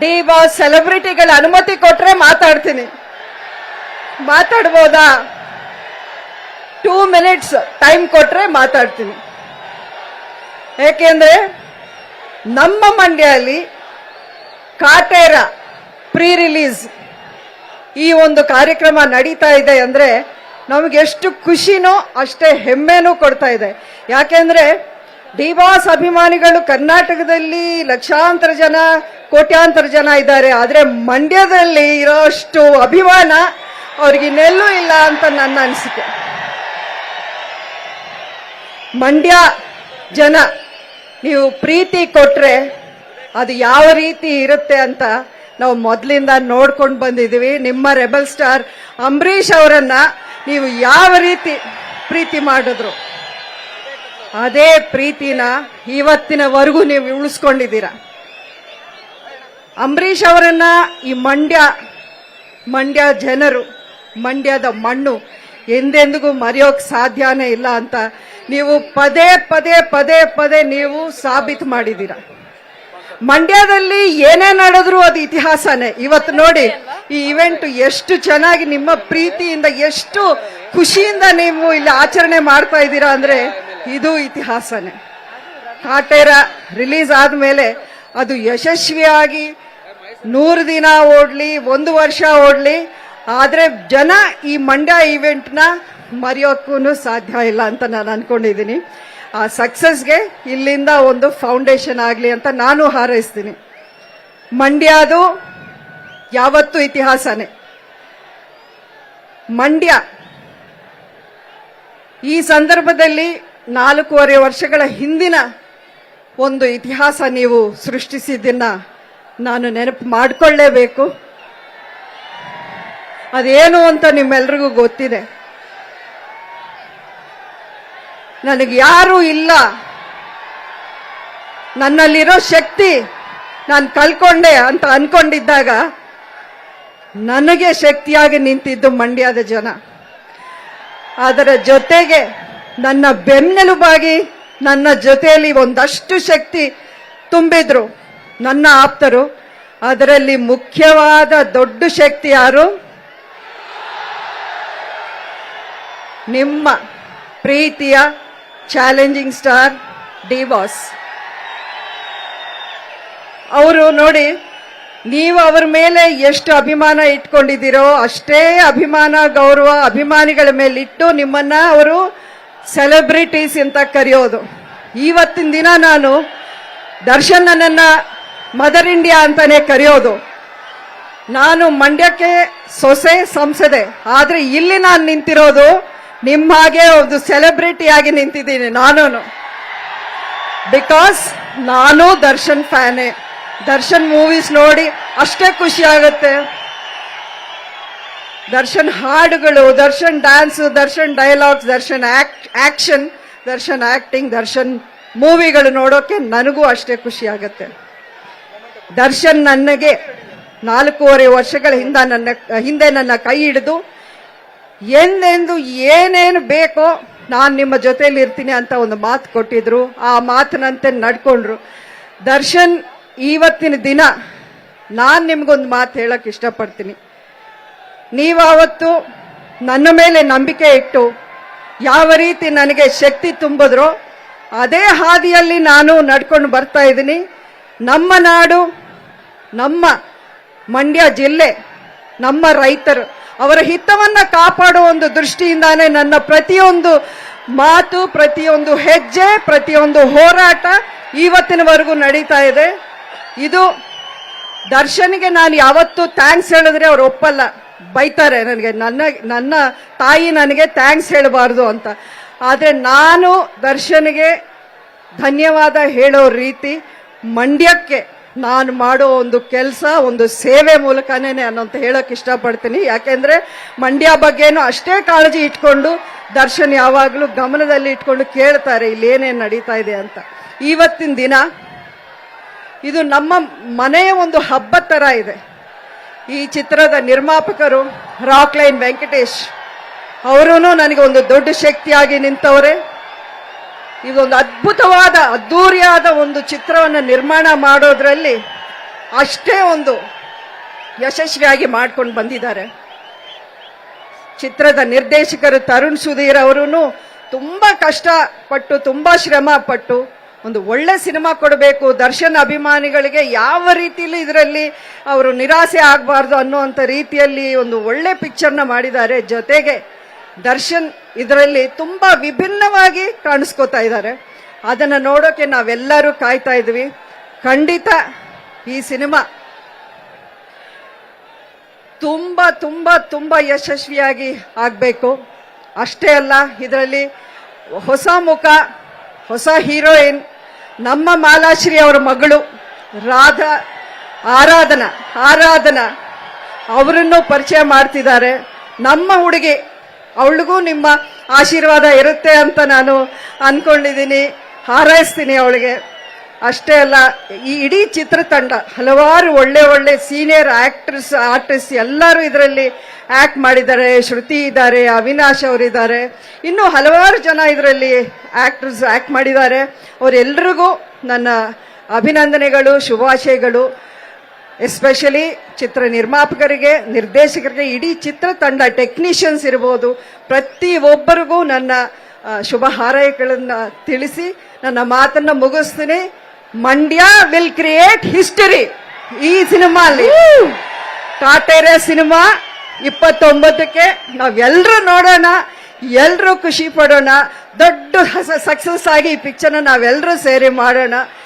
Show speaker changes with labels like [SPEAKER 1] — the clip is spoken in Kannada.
[SPEAKER 1] ಡಿ ಬಾಸ್ ಸೆಲೆಬ್ರಿಟಿಗಳ ಅನುಮತಿ ಕೊಟ್ರೆ ಮಾತಾಡ್ತೀನಿ. ಮಾತಾಡ್ಬೋದಾ? ಟೂ ಮಿನಿಟ್ಸ್ ಟೈಮ್ ಕೊಟ್ರೆ ಮಾತಾಡ್ತೀನಿ. ಯಾಕೆಂದ್ರೆ ನಮ್ಮ ಮಂಡ್ಯಲ್ಲಿ ಕಾಟೇರ ಪ್ರೀ ರಿಲೀಸ್ ಈ ಒಂದು ಕಾರ್ಯಕ್ರಮ ನಡೀತಾ ಇದೆ ಅಂದ್ರೆ ನಮಗೆ ಎಷ್ಟು ಖುಷಿನೋ ಅಷ್ಟೇ ಹೆಮ್ಮೆನೂ ಕೊಡ್ತಾ ಇದೆ. ಯಾಕೆಂದ್ರೆ ಡಿವಾಸ್ ಅಭಿಮಾನಿಗಳು ಕರ್ನಾಟಕದಲ್ಲಿ ಲಕ್ಷಾಂತರ ಜನ ಕೋಟ್ಯಾಂತರ ಜನ ಇದ್ದಾರೆ, ಆದರೆ ಮಂಡ್ಯದಲ್ಲಿ ಇರೋಷ್ಟು ಅಭಿಮಾನ ಅವ್ರಿಗೆ ಇನ್ನೆಲ್ಲೂ ಇಲ್ಲ ಅಂತ ನನ್ನ ಅನಿಸಿಕೆ. ಮಂಡ್ಯ ಜನ, ನೀವು ಪ್ರೀತಿ ಕೊಟ್ಟರೆ ಅದು ಯಾವ ರೀತಿ ಇರುತ್ತೆ ಅಂತ ನಾವು ಮೊದಲಿಂದ ನೋಡ್ಕೊಂಡು ಬಂದಿದ್ದೀವಿ. ನಿಮ್ಮ ರೆಬಲ್ ಸ್ಟಾರ್ ಅಂಬರೀಷ್ ಅವರನ್ನು ನೀವು ಯಾವ ರೀತಿ ಪ್ರೀತಿ ಮಾಡಿದ್ರು? ಅದೇ ಪ್ರೀತಿನ ಇವತ್ತಿನವರೆಗೂ ನೀವು ಉಳಿಸ್ಕೊಂಡಿದ್ದೀರಾ? ಅಂಬರೀಷ್ ಅವರನ್ನ ಈ ಮಂಡ್ಯ ಮಂಡ್ಯ ಜನರು, ಮಂಡ್ಯದ ಮಣ್ಣು ಎಂದೆಂದಿಗೂ ಮರೆಯೋಕೆ ಸಾಧ್ಯನೇ ಇಲ್ಲ ಅಂತ ನೀವು ಪದೇ ಪದೇ ಪದೇ ಪದೇ ನೀವು ಸಾಬೀತು ಮಾಡಿದ್ದೀರ. ಮಂಡ್ಯದಲ್ಲಿ ಏನೇ ನಡೆದ್ರು ಅದು ಇತಿಹಾಸನೇ. ಇವತ್ತು ನೋಡಿ, ಈ ಇವೆಂಟ್ ಎಷ್ಟು ಚೆನ್ನಾಗಿ ನಿಮ್ಮ ಪ್ರೀತಿಯಿಂದ, ಎಷ್ಟು ಖುಷಿಯಿಂದ ನೀವು ಇಲ್ಲಿ ಆಚರಣೆ ಮಾಡ್ತಾ ಇದ್ದೀರಾ ಅಂದ್ರೆ ಇದು ಇತಿಹಾಸನೇ. ಕಾಟೇರ ರಿಲೀಸ್ ಆದ್ಮೇಲೆ ಅದು ಯಶಸ್ವಿಯಾಗಿ ನೂರು ದಿನ ಓಡಲಿ, ಒಂದು ವರ್ಷ ಓಡಲಿ, ಆದರೆ ಜನ ಈ ಮಂಡ್ಯ ಈವೆಂಟ್ನ ಮರೆಯೋಕ್ಕೂ ಸಾಧ್ಯ ಇಲ್ಲ ಅಂತ ನಾನು ಅನ್ಕೊಂಡಿದ್ದೀನಿ. ಆ ಸಕ್ಸಸ್ಗೆ ಇಲ್ಲಿಂದ ಒಂದು ಫೌಂಡೇಶನ್ ಆಗಲಿ ಅಂತ ನಾನು ಹಾರೈಸ್ತೀನಿ. ಮಂಡ್ಯದು ಯಾವತ್ತೂ ಇತಿಹಾಸನೇ. ಮಂಡ್ಯ ಈ ಸಂದರ್ಭದಲ್ಲಿ ನಾಲ್ಕೂವರೆ ವರ್ಷಗಳ ಹಿಂದಿನ ಒಂದು ಇತಿಹಾಸ ನೀವು ಸೃಷ್ಟಿಸಿದ್ದನ್ನ ನಾನು ನೆನಪು ಮಾಡಿಕೊಳ್ಳೇಬೇಕು. ಅದೇನು ಅಂತ ನಿಮ್ಮೆಲ್ರಿಗೂ ಗೊತ್ತಿದೆ. ನನಗೆ ಯಾರೂ ಇಲ್ಲ. ನನ್ನಲ್ಲಿರೋ ಶಕ್ತಿ ನಾನು ಕಲ್ಕೊಂಡೆ ಅಂತ ಅನ್ಕೊಂಡಿದ್ದಾಗ ನನಗೆ ಶಕ್ತಿಯಾಗಿ ನಿಂತಿದ್ದು ಮಂಡ್ಯದ ಜನ. ಅದರ ಜೊತೆಗೆ ನನ್ನ ಬೆನ್ನೆಲುಬಾಗಿ ನನ್ನ ಜೊತೆಯಲ್ಲಿ ಒಂದಷ್ಟು ಶಕ್ತಿ ತುಂಬಿದ್ರು. ನನ್ನ ಆಪ್ತರು, ಅದರಲ್ಲಿ ಮುಖ್ಯವಾದ ದೊಡ್ಡ ಶಕ್ತಿ ಯಾರು? ನಿಮ್ಮ ಪ್ರೀತಿಯ ಚಾಲೆಂಜಿಂಗ್ ಸ್ಟಾರ್ ಡಿವಾಸ್ ಅವರು ನೋಡಿ, ನೀವು ಅವರ ಮೇಲೆ ಎಷ್ಟು ಅಭಿಮಾನ ಇಟ್ಕೊಂಡಿದ್ದೀರೋ ಅಷ್ಟೇ ಅಭಿಮಾನ, ಗೌರವ, ಅಭಿಮಾನಿಗಳ ಮೇಲೆ ಇಟ್ಟು ನಿಮ್ಮನ್ನ ಅವರು ಸೆಲೆಬ್ರಿಟೀಸ್ ಅಂತ ಕರೆಯೋದು. ಇವತ್ತಿನ ದಿನ ನಾನು ದರ್ಶನ್ ನನ್ನನ್ನ ಮದರ್ ಇಂಡಿಯಾ ಅಂತಾನೆ ಕರೆಯೋದು. ನಾನು ಮಂಡ್ಯಕ್ಕೆ ಸೊಸೆ, ಸಂಸದೆ. ಆದ್ರೆ ಇಲ್ಲಿ ನಾನು ನಿಂತಿರೋದು ನಿಮ್ಮ ಹಾಗೆ ಒಂದು ಸೆಲೆಬ್ರಿಟಿ ಆಗಿ ನಿಂತಿದ್ದೀನಿ ನಾನು ಬಿಕಾಸ್ ನಾನು ದರ್ಶನ್ ಫ್ಯಾನೇ. ದರ್ಶನ್ ಮೂವೀಸ್ ನೋಡಿ ಅಷ್ಟೇ ಖುಷಿ ಆಗುತ್ತೆ. ದರ್ಶನ್ ಹಾಡುಗಳು, Darshan dance Darshan dialogues Darshan action Darshan acting Darshan ಮೂವಿಗಳು ನೋಡೋಕೆ ನನಗೂ ಅಷ್ಟೇ ಖುಷಿ ಆಗುತ್ತೆ. ದರ್ಶನ್ ನನಗೆ ನಾಲ್ಕೂವರೆ ವರ್ಷಗಳ ಹಿಂದ ನನ್ನ, ಹಿಂದೆ ನನ್ನ ಕೈ ಹಿಡಿದು ಎಂದೆಂದು ಏನೇನು ಬೇಕೋ ನಾನು ನಿಮ್ಮ ಜೊತೆಯಲ್ಲಿ ಇರ್ತೀನಿ ಅಂತ ಒಂದು ಮಾತು ಕೊಟ್ಟಿದ್ರು. ಆ ಮಾತಿನಂತೆ ನಡ್ಕೊಂಡ್ರು. ದರ್ಶನ್, ಇವತ್ತಿನ ದಿನ ನಾನು ನಿಮ್ಗೊಂದು ಮಾತು ಹೇಳಕ್ ಇಷ್ಟಪಡ್ತೀನಿ. ನೀವು ಅವತ್ತು ನನ್ನ ಮೇಲೆ ನಂಬಿಕೆ ಇಟ್ಟು, ಯಾವ ರೀತಿ ನನಗೆ ಶಕ್ತಿ ತುಂಬಿದ್ರೋ, ಅದೇ ಹಾದಿಯಲ್ಲಿ ನಾನು ನಡ್ಕೊಂಡು ಬರ್ತಾ ಇದ್ದೀನಿ. ನಮ್ಮ ನಾಡು ನಮ್ಮ ಮಂಡ್ಯ ಜಿಲ್ಲೆ, ನಮ್ಮ ರೈತರು ಅವರ ಹಿತವನ್ನ ಕಾಪಾಡುವ ಒಂದು ದೃಷ್ಟಿಯಿಂದಾನೇ ನನ್ನ ಪ್ರತಿಯೊಂದು ಮಾತು, ಪ್ರತಿಯೊಂದು ಹೆಜ್ಜೆ, ಪ್ರತಿಯೊಂದು ಹೋರಾಟ ಇವತ್ತಿನವರೆಗೂ ನಡೀತಾ ಇದೆ. ಇದು ದರ್ಶನ್ಗೆ ನಾನು ಯಾವತ್ತೂ ಥ್ಯಾಂಕ್ಸ್ ಹೇಳಿದ್ರೆ ಅವ್ರು ಒಪ್ಪಲ್ಲ. ಬೈತಾರೆ ನನಗೆ, ನನ್ನ ನನ್ನ ತಾಯಿ ನನಗೆ ಥ್ಯಾಂಕ್ಸ್ ಹೇಳಬಾರ್ದು ಅಂತ. ಆದರೆ ನಾನು ದರ್ಶನ್ಗೆ ಧನ್ಯವಾದ ಹೇಳೋ ರೀತಿ ಮಂಡ್ಯಕ್ಕೆ ನಾನು ಮಾಡೋ ಒಂದು ಕೆಲಸ, ಒಂದು ಸೇವೆ ಮೂಲಕನೇ ನಾನು ಅಂತ ಹೇಳೋಕೆ ಇಷ್ಟಪಡ್ತೀನಿ. ಯಾಕೆಂದರೆ ಮಂಡ್ಯ ಬಗ್ಗೆನೂ ಅಷ್ಟೇ ಕಾಳಜಿ ಇಟ್ಕೊಂಡು ದರ್ಶನ್ ಯಾವಾಗಲೂ ಗಮನದಲ್ಲಿ ಇಟ್ಕೊಂಡು ಕೇಳ್ತಾರೆ ಇಲ್ಲಿ ಏನೇನು ನಡೀತಾ ಇದೆ ಅಂತ. ಇವತ್ತಿನ ದಿನ ಇದು ನಮ್ಮ ಮನೆಯ ಒಂದು ಹಬ್ಬ ಥರ ಇದೆ. ಈ ಚಿತ್ರದ ನಿರ್ಮಾಪಕರು ರಾಕ್ ಲೈನ್ ವೆಂಕಟೇಶ್ ಅವರೂ ನನಗೆ ಒಂದು ದೊಡ್ಡ ಶಕ್ತಿಯಾಗಿ ನಿಂತವರೇ. ಇದೊಂದು ಅದ್ಭುತವಾದ ಅದ್ಧೂರಿಯಾದ ಒಂದು ಚಿತ್ರವನ್ನು ನಿರ್ಮಾಣ ಮಾಡೋದ್ರಲ್ಲಿ ಅಷ್ಟೇ ಒಂದು ಯಶಸ್ವಿಯಾಗಿ ಮಾಡ್ಕೊಂಡು ಬಂದಿದ್ದಾರೆ. ಚಿತ್ರದ ನಿರ್ದೇಶಕರು ತರುಣ್ ಸುಧೀರ್ ಅವರು ತುಂಬ ಕಷ್ಟಪಟ್ಟು, ತುಂಬ ಶ್ರಮ ಪಟ್ಟು ಒಂದು ಒಳ್ಳೆ ಸಿನಿಮಾ ಕೊಡಬೇಕು, ದರ್ಶನ್ ಅಭಿಮಾನಿಗಳಿಗೆ ಯಾವ ರೀತಿಯಲ್ಲಿ ಇದರಲ್ಲಿ ಅವರು ನಿರಾಸೆ ಆಗಬಾರ್ದು ಅನ್ನುವಂಥ ರೀತಿಯಲ್ಲಿ ಒಂದು ಒಳ್ಳೆ ಪಿಕ್ಚರ್ನ ಮಾಡಿದ್ದಾರೆ. ಜೊತೆಗೆ ದರ್ಶನ್ ಇದರಲ್ಲಿ ತುಂಬಾ ವಿಭಿನ್ನವಾಗಿ ಕಾಣಿಸ್ಕೋತಾ ಇದ್ದಾರೆ. ಅದನ್ನು ನೋಡೋಕೆ ನಾವೆಲ್ಲರೂ ಕಾಯ್ತಾ ಇದ್ವಿ. ಖಂಡಿತ ಈ ಸಿನಿಮಾ ತುಂಬ ತುಂಬ ತುಂಬ ಯಶಸ್ವಿಯಾಗಿ ಆಗಬೇಕು. ಅಷ್ಟೇ ಅಲ್ಲ, ಇದರಲ್ಲಿ ಹೊಸ ಮುಖ, ಹೊಸ ಹೀರೋಯಿನ್, ನಮ್ಮ ಮಾಲಾಶ್ರೀ ಅವರ ಮಗಳು, ರಾಧಾ ಆರಾಧನಾ ಆರಾಧನಾ ಅವರನ್ನು ಪರಿಚಯ ಮಾಡ್ತಿದ್ದಾರೆ. ನಮ್ಮ ಹುಡುಗಿ ಅವಳಿಗೂ ನಿಮ್ಮ ಆಶೀರ್ವಾದ ಇರುತ್ತೆ ಅಂತ ನಾನು ಅಂದ್ಕೊಂಡಿದ್ದೀನಿ ಹಾರೈಸ್ತೀನಿ ಅವಳಿಗೆ. ಅಷ್ಟೇ ಅಲ್ಲ, ಈ ಇಡೀ ಚಿತ್ರತಂಡ, ಹಲವಾರು ಒಳ್ಳೆ ಒಳ್ಳೆ ಸೀನಿಯರ್ ಆಕ್ಟರ್ಸ್, ಆರ್ಟಿಸ್ಟ್ ಎಲ್ಲರೂ ಇದರಲ್ಲಿ ಆ್ಯಕ್ಟ್ ಮಾಡಿದ್ದಾರೆ. ಶ್ರುತಿ ಇದ್ದಾರೆ, ಅವಿನಾಶ್ ಅವರಿದ್ದಾರೆ. ಇನ್ನು ಹಲವಾರು ಜನ ಇದರಲ್ಲಿ ಆ್ಯಕ್ಟ್ರಸ್ ಆ್ಯಕ್ಟ್ ಮಾಡಿದ್ದಾರೆ. ಅವರೆಲ್ಲರಿಗೂ ನನ್ನ ಅಭಿನಂದನೆಗಳು, ಶುಭಾಶಯಗಳು. ಎಸ್ಪೆಷಲಿ ಚಿತ್ರ ನಿರ್ಮಾಪಕರಿಗೆ, ನಿರ್ದೇಶಕರಿಗೆ, ಇಡೀ ಚಿತ್ರತಂಡ ಟೆಕ್ನಿಷಿಯನ್ಸ್ ಇರ್ಬೋದು, ಪ್ರತಿ ಒಬ್ಬರಿಗೂ ನನ್ನ ಶುಭ ಹಾರೈಕೆಗಳನ್ನು ತಿಳಿಸಿ, ನನ್ನ ಮಾತನ್ನು ಮುಗಿಸ್ತೀನಿ. ಮಂಡ್ಯ ವಿಲ್ ಕ್ರಿಯೇಟ್ ಹಿಸ್ಟರಿ ಈ ಸಿನಿಮಾ ಅಲ್ಲಿ ಕಾಟೇರ ಸಿನಿಮಾ ಇಪ್ಪತ್ತೊಂಬತ್ತಕ್ಕೆ ನಾವೆಲ್ಲರೂ ನೋಡೋಣ ಎಲ್ಲರೂ ಖುಷಿ ಪಡೋಣ, ದೊಡ್ಡ ಸಕ್ಸಸ್ ಆಗಿ ಈ ಪಿಕ್ಚರ್ನ ನಾವೆಲ್ಲರೂ ಸೇರಿ ಮಾಡೋಣ.